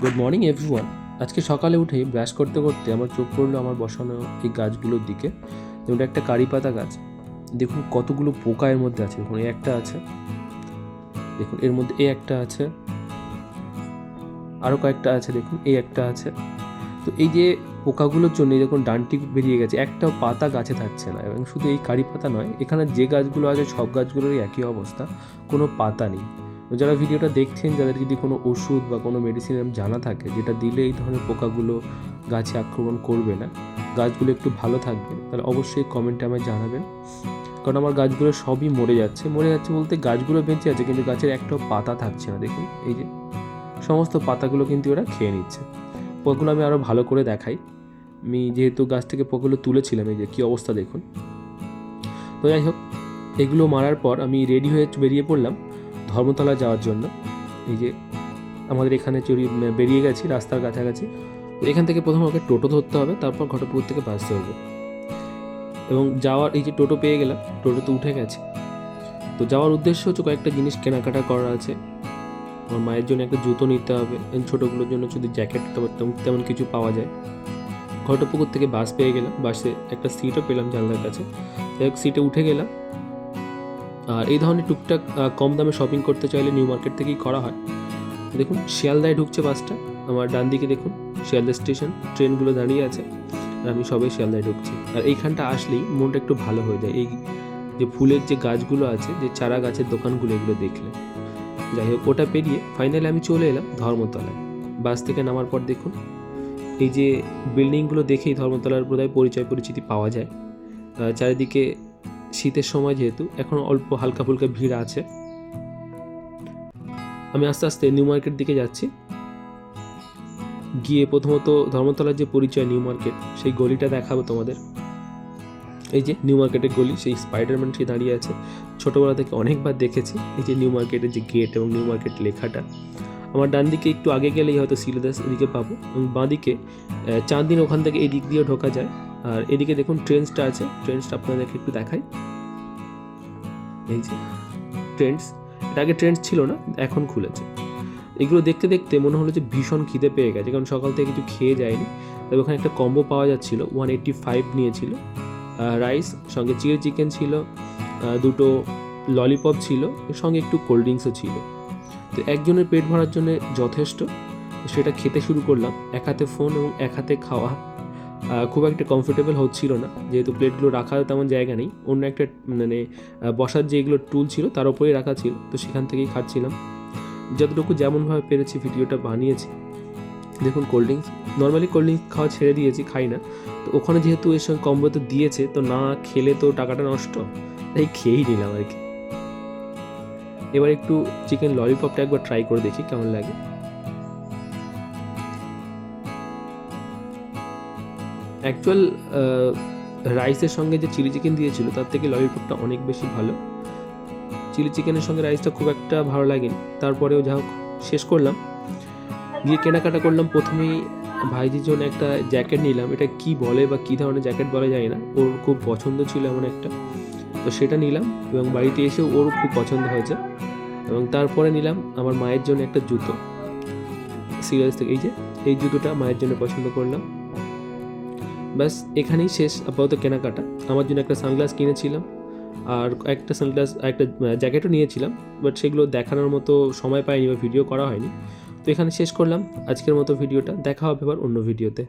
Good morning everyone আজকে সকালে উঠেই ব্রাশ করতে করতে আমার চোখ পড়ল আমার বসানো এই গাছগুলোর দিকে যেমন একটা কারি পাতা গাছ। দেখুন কতগুলো পোকা এর মধ্যে আছে। দেখুন এই একটা আছে। দেখুন, এর মধ্যে এই একটা আছে। আরও কয়েকটা আছে, দেখুন এই একটা আছে। তো এই যে পোকাগুলোর জন্য দেখুন ডান্টি বেরিয়ে গেছে। একটা পাতা গাছে থাকছে না এবং শুধু এই কারি পাতা নয়, এখানে যে গাছগুলো আছে সব গাছগুলোরই একই অবস্থা। কোনো পাতা নেই। তো যারা ভিডিওটা দেখছেন, যাদের যদি কোনো ওষুধ বা কোনো মেডিসিন জানা থাকে, যেটা দিলে এই ধরনের পোকাগুলো গাছে আক্রমণ করবে না, গাছগুলো একটু ভালো থাকবে, তাহলে অবশ্যই কমেন্টে আমায় জানাবেন। কারণ আমার গাছগুলো সবই মরে যাচ্ছে। মরে যাচ্ছে বলতে গাছগুলো বেঁচে আছে, কিন্তু গাছের একটাও পাতা থাকছে না। দেখুন, এই যে সমস্ত পাতাগুলো কিন্তু ওরা খেয়ে নিচ্ছে। পোকাগুলো আমি আরও ভালো করে দেখাই। আমি যেহেতু গাছ থেকে পোকাগুলো তুলেছিলাম, এই যে কী অবস্থা দেখুন। তো যাই হোক, এগুলো মারার পর আমি রেডি হয়ে বেরিয়ে পড়লাম। ধর্মতলা যাওয়ার জন্য। এই যে আমাদের এখানে চুরি বেরিয়ে গেছি, রাস্তার কাছাকাছি। এখান থেকে প্রথমে ওকে টোটো ধরতে হবে, তারপর ঘটপুকুর থেকে বাস ধরবো। এবং যাওয়ার এই যে টোটো পেয়ে গেলাম, টোটোতে উঠে গেছে। তো যাওয়ার উদ্দেশ্য হচ্ছে কয়েকটা জিনিস কেনাকাটা করা আছে। আমার মায়ের জন্য একটা জুতো নিতে হবে ছোটোগুলোর জন্য যদি জ্যাকেট তেমন তেমন কিছু পাওয়া যায়। ঘটপুকুর থেকে বাস পেয়ে গেলাম, বাসে একটা সিটও পেলাম জানলার কাছে। সিটে উঠে গেলাম। আর এই ধরনের টুকটাক কম দামে শপিং করতে চাইলে নিউ মার্কেট থেকেই করা হয়। দেখুন, শিয়ালদায় ঢুকছে বাসটা আমার ডান দিকে দেখুন, শিয়ালদা স্টেশন ট্রেনগুলো দাঁড়িয়ে আছে। আর আমি সবে শিয়ালদায় ঢুকছি। আর এইখানটা আসলেই মনটা একটু ভালো হয়ে যায়। এই যে ফুলের যে গাছগুলো আছে, যে চারা গাছের দোকানগুলো, এগুলো দেখলে। যাই হোক, ওটা পেরিয়ে ফাইনালি আমি চলে এলাম ধর্মতলায়। বাস থেকে নামার পর দেখুন, এই যে বিল্ডিংগুলো দেখেই ধর্মতলার বোধহয় পরিচয় পরিচিতি পাওয়া যায়। চারিদিকে শীতের সময় যেহেতু এখন অল্প হালকা ফুলকা ভিড় আছে। আমি আস্তে আস্তে নিউ মার্কেট দিকে যাচ্ছি। গিয়ে প্রথমত ধর্মতলার যে পরিচয় নিউ মার্কেট, সেই গলিটা দেখাবো তোমাদের। এই যে নিউ মার্কেটের গলি, সেই স্পাইডারম্যান সে দাঁড়িয়ে আছে। ছোটোবেলা থেকে অনেকবার দেখেছি এই যে নিউ মার্কেটের যে গেট এবং নিউ মার্কেট লেখাটা। আমার ডান দিকে একটু আগে গেলেই হয়তো সিলেদাস এদিকে পাবো এবং বাঁ দিকে চাঁদিন ওখান থেকে এই দিক দিয়েও ঢোকা যায়। আর এদিকে দেখুন ট্রেন্ডসটা আছে। ট্রেন্ডসটা আপনাদেরকে একটু দেখাই। এই যে ট্রেন্ডস এটা আগে ট্রেন্ডস ছিল না, এখন খুলেছে। এগুলো দেখতে দেখতে মনে হলো যে ভীষণ খিদে পেয়ে গেছে, কারণ সকাল থেকে কিছু খেয়ে যায়নি। তবে ওখানে একটা কম্বো পাওয়া যাচ্ছিল ওয়ান এইট্টি ফাইভ নিয়েছিল রাইস সঙ্গে চিলি চিকেন ছিল দুটো ললিপপ ছিল সঙ্গে একটু কোল্ড ড্রিঙ্কসও ছিল। তো একজনের পেট ভরার জন্য যথেষ্ট। সেটা খেতে শুরু করলাম, এক হাতে ফোন এবং এক হাতে খাওয়া। খুব একটা কমফোর্টেবল হচ্ছিল না। যেহেতু প্লেটগুলো রাখার তেমন জায়গা নেই। অন্য একটা মানে বসার যেগুলো টুল ছিল, তার উপরেই রাখা ছিল। তো সেখান থেকেই খাচ্ছিলাম। যতটুকু যেমনভাবে পেরেছি ভিডিওটা বানিয়েছি। দেখুন cold drinks normally cold drinks খাওয়া ছেড়ে দিয়েছি, খাই না। তো ওখানে যেহেতু এর সঙ্গে কম্বো তো দিয়েছে, তো না খেলে তো টাকাটা নষ্ট। তাই খেয়েই নিলাম আর কি। এবার একটু চিকেন ললিপপটা একবার ট্রাই করে দেখি কেমন লাগে। অ্যাকচুয়াল রাইসের সঙ্গে যে চিলি চিকেন দিয়েছিল, তার থেকে ললিপপটা অনেক বেশি ভালো। চিলি চিকেনের সঙ্গে রাইসটা খুব একটা ভালো লাগেনি। তারপরেও যা হোক, শেষ করলাম। গিয়ে কেনাকাটা করলাম। প্রথমেই ভাইজির জন্য একটা জ্যাকেট নিলাম। এটা কি বলে বা কী ধরনের জ্যাকেট বলা যায় না। ওর খুব পছন্দ ছিল এমন একটা। তো সেটা নিলাম এবং বাড়িতে এসেও ওর খুব পছন্দ হয়েছে। এবং তারপরে নিলাম আমার মায়ের জন্য একটা জুতো। সিরিয়াস থেকে এই যে, এই জুতোটা মায়ের জন্য পছন্দ করলাম। ব্যাস, এখানেই শেষ আপাতত কেনাকাটা। আমার জন্য একটা সানগ্লাস কিনেছিলাম আর একটা সানগ্লাস একটা জ্যাকেটও নিয়েছিলাম বাট সেগুলো দেখানোর মতো সময় পাইনি বা ভিডিও করা হয়নি। তো এখানে শেষ করলাম। আজকের মতো ভিডিওটা দেখা হবে আবার অন্য ভিডিওতে